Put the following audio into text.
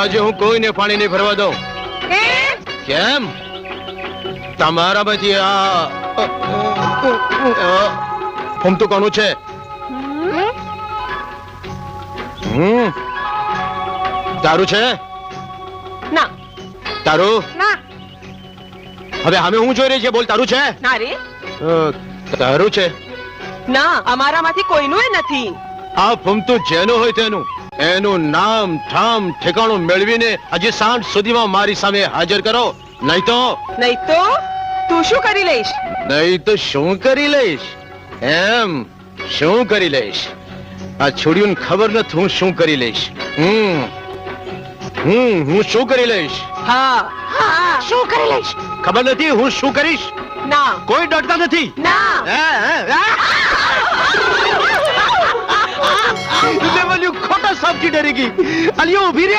આજે હું કોઈને પાણી નહીં ભરવા દઉં. કેમ? તમારામાંથી આ ફૂમતું કોનું છે? હમ? તારું છે? ના. તારું? ના. હવે અમે હું જોઈ રહી છે? બોલ તારું છે? ના રે. તારું છે? ના અમારામાંથી કોઈનું નથી. આ ફૂમતું જેનું હોય તેનું. એનું નામ ઠામ ઠેકાણું મેળવીને આજે સાંજ સુધીમાં મારી સામે હાજર કરો. નહીં તો? નહીં તો? તું શું કરી લઈશ? નહીં તો શું કરી લઈશ? એમ શું કરી લઈશ? આ છોડ્યું ખબર નથી હું શું કરી લઈશ. હમ હમ હું શું કરી લઈશ? હા. હા શું કરી લઈશ? ખબર નથી હું શું કરીશ? ના. કોઈ ડરતા નથી? ના. હે, હે, હે? લેવલ્યુ गिटार की अलियो फिर